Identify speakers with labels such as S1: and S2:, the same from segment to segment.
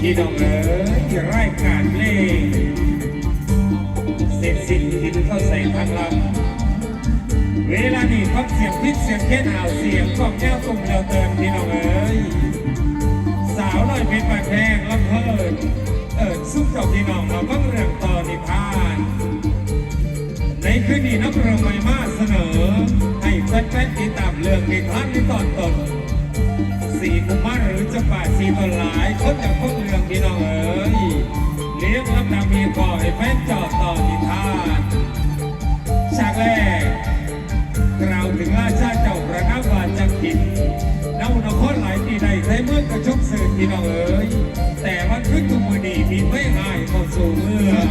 S1: ที่น้องเอ๋ยจะไล่การเล่เสร็จสิ้นดินเข้าใส่ทางลำเวลานี้พักเสียงพิษเสียงเค้นอ่าวเสียงกล่องแก้วตุ่มเดียวเติมพี่น้องเอ๋ย สาวเลยเป็นปาแพงลำเพิดเอิดซุกเจ้าพี่น้องเราก็เรื่องต่อนิพาน ในคืนนี้นักเรื่องม่มาเสนอ ให้แฟนๆติดตามเรื่องนิทานที่ตอนต้นสี่กุมาหรือจะป่าสี่ตนหลายคนจากพวกเรื่องที่น้องเอ๋ยเลี้ยงลำดับมีก่อให้แฟนจอดต่อนิทาน พี่น้องเอ๋ยแต่มันคือทุกมือดีที่ไม่อายเข้าสู่เมือง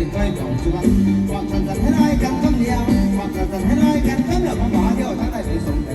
S1: เลยใกล้ของชีวิตความสันสัน
S2: ให้ได้กันคำเดียวฟังมสันสันให้ได้กันคำเดียวมาหมาเดียวทั้งได้ไปสม